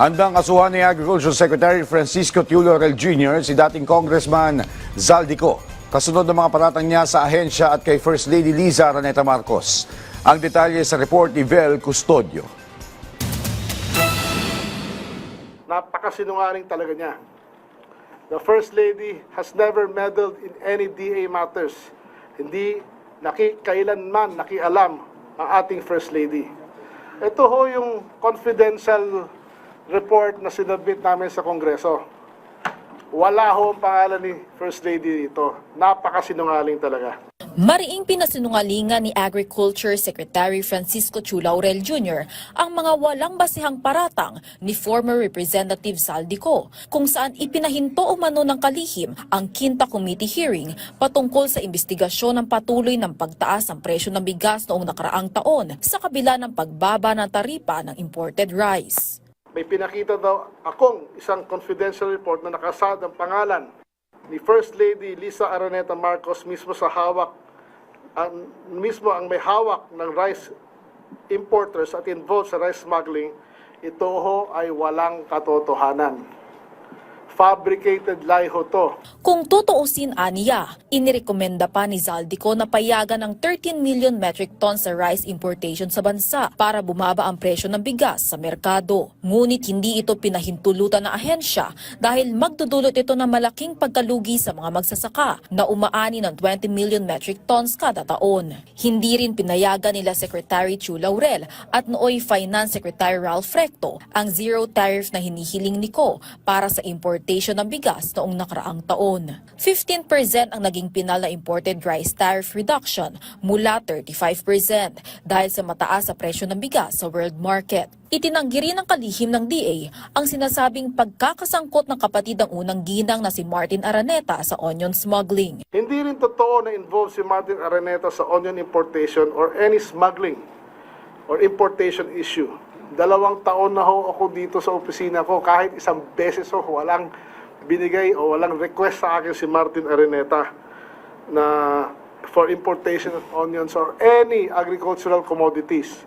Handang kasuhan ni Agriculture Secretary Francisco Teodoro Jr. si dating Congressman Zaldico. Kasunod ng mga paratang niya sa ahensya at kay First Lady Liza Araneta Marcos. Ang detalye sa report ni Vel Custodio. Napakasinungaling talaga niya. The First Lady has never meddled in any DA matters. Hindi naki, kailanman nakialam ang ating First Lady. Ito ho yung confidential report na sinabit namin sa Kongreso. Wala ho ang pangalan ni First Lady dito. Napakasinungaling talaga. Mariing pinasinungalingan ni Agriculture Secretary Francisco Chu Laurel Jr. ang mga walang basehang paratang ni former Representative Saldico kung saan ipinahinto umano ng kalihim ang Quinta Committee hearing patungkol sa investigasyon ng patuloy ng pagtaas ng presyo ng bigas noong nakaraang taon sa kabila ng pagbaba ng taripa ng imported rice. May pinakita daw akong isang confidential report na nakasad ang pangalan ni First Lady Lisa Araneta Marcos mismo sa hawak ang mismo ang may hawak ng rice importers at involved sa rice smuggling. Ito ho ay walang katotohanan fabricated lie ho to Kung tutuusin aniya, inirekomenda pa ni Zaldico na payagan ng 13 million metric tons sa rice importation sa bansa para bumaba ang presyo ng bigas sa merkado. Ngunit hindi ito pinahintulutan ng ahensya dahil magdudulot ito ng malaking pagkalugi sa mga magsasaka na umaani ng 20 million metric tons kada taon. Hindi rin pinayagan nila Secretary Chu Laurel at nooy Finance Secretary Ralph Recto ang zero tariff na hinihiling ni Ko para sa importation ng bigas noong nakaraang taon. 15% ang naging pinal na imported rice tariff reduction mula 35% dahil sa mataas sa presyo ng bigas sa world market. Itinanggi rin ng kalihim ng DA ang sinasabing pagkakasangkot ng kapatid ng unang ginang na si Martin Araneta sa onion smuggling. Hindi rin totoo na involved si Martin Araneta sa onion importation or any smuggling or importation issue. Dalawang taon na ho ako dito sa opisina ko, kahit isang beses ho, walang binigay o walang request sa akin si Martin Araneta na for importation of onions or any agricultural commodities.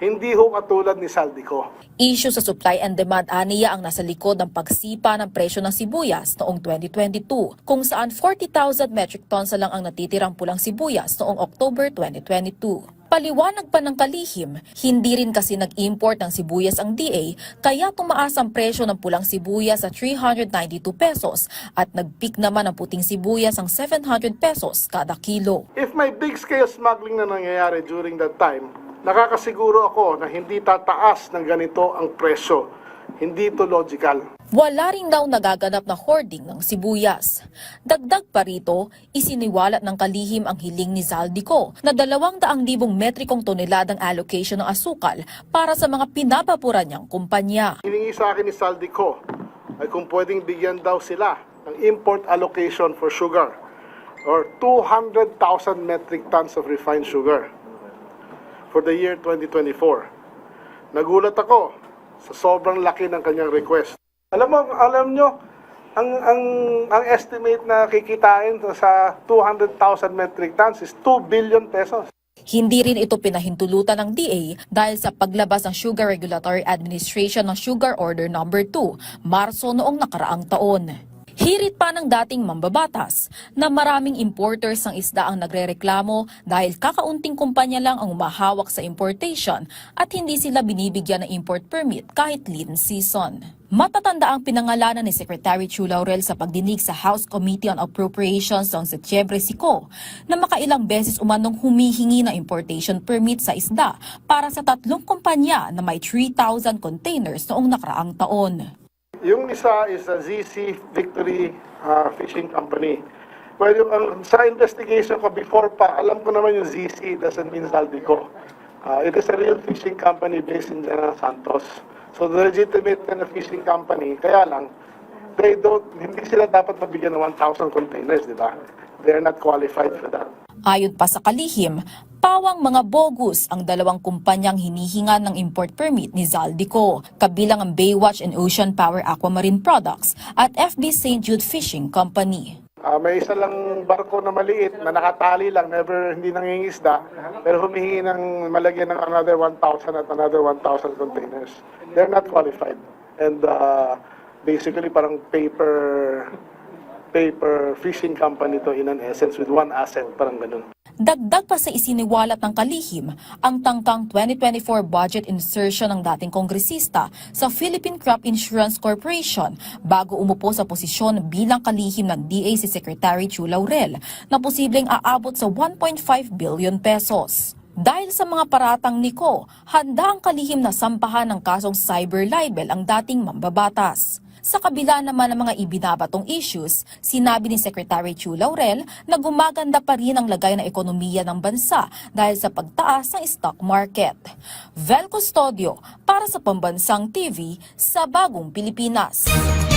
Hindi ho katulad ni Saldico. Issue sa supply and demand aniya ang nasa likod ng pagsipa ng presyo ng sibuyas noong 2022 kung saan 40,000 metric tons lang ang natitirang pulang sibuyas noong October 2022. Paliwanag pa ng kalihim, hindi rin kasi nag-import ng sibuyas ang DA kaya tumaas ang presyo ng pulang sibuyas sa 392 pesos at nag-peak naman ang puting sibuyas ang 700 pesos kada kilo. If may big scale smuggling na nangyayari during that time, nakakasiguro ako na hindi tataas ng ganito ang presyo. Hindi ito logical. Wala rin daw nagaganap na hoarding ng sibuyas. Dagdag pa rito, isiniwalat ng kalihim ang hiling ni Zaldico na 200,000 metrikong toneladang allocation ng asukal para sa mga pinapapuran niyang kumpanya. Hiningi sa akin ni Saldico ay kung pwedeng bigyan daw sila ng import allocation for sugar or 200,000 metric tons of refined sugar for the year 2024. Nagulat ako sa sobrang laki ng kanyang request. Alam mo, alam nyo, ang, ang, ang estimate na kikitain sa 200,000 metric tons is 2 billion pesos. Hindi rin ito pinahintulutan ng DA dahil sa paglabas ng Sugar Regulatory Administration ng Sugar Order No. 2, Marso noong nakaraang taon. Hirit pa ng dating mambabatas na maraming importers ng isda ang nagrereklamo dahil kakaunting kumpanya lang ang umahawak sa importation at hindi sila binibigyan ng import permit kahit lean season. Matatanda ang pinangalanan ni Secretary Chu Laurel sa pagdinig sa House Committee on Appropriations noong Setyembre 5 na makailang beses umanong humihingi ng importation permit sa isda para sa tatlong kumpanya na may 3,000 containers noong nakaraang taon. Yung isa is a ZC Victory uh, Fishing Company. Well, yung, ang, sa investigation ko before pa, alam ko naman yung ZC doesn't mean Zaldico. Uh, it is a real fishing company based in General Santos. So the legitimate of fishing company, kaya lang, they don't, hindi sila dapat mabigyan ng 1,000 containers, di ba? They're not qualified for that. Ayon pa sa kalihim, pawang mga bogus ang dalawang kumpanyang hinihinga ng import permit ni Zaldico, kabilang ang Baywatch and Ocean Power Aquamarine Products at FB St. Jude Fishing Company. Ah, may isa lang barko na maliit na nakatali lang, never hindi nangingisda, pero humihingi ng malagyan ng another 1,000 at another 1,000 containers. They're not qualified. and uh, basically parang paper paper fishing company to in an essence with one asset, parang ganun. Dagdag pa sa isiniwalat ng kalihim ang tangkang 2024 budget insertion ng dating kongresista sa Philippine Crop Insurance Corporation bago umupo sa posisyon bilang kalihim ng DA si Secretary Chu Laurel na posibleng aabot sa 1.5 billion pesos. Dahil sa mga paratang ni Ko, handa ang kalihim na sampahan ng kasong cyber libel ang dating mambabatas. Sa kabila naman ng mga ibinabatong issues, sinabi ni Secretary Chu Laurel na gumaganda pa rin ang lagay ng ekonomiya ng bansa dahil sa pagtaas ng stock market. Vel Custodio para sa Pambansang TV sa Bagong Pilipinas.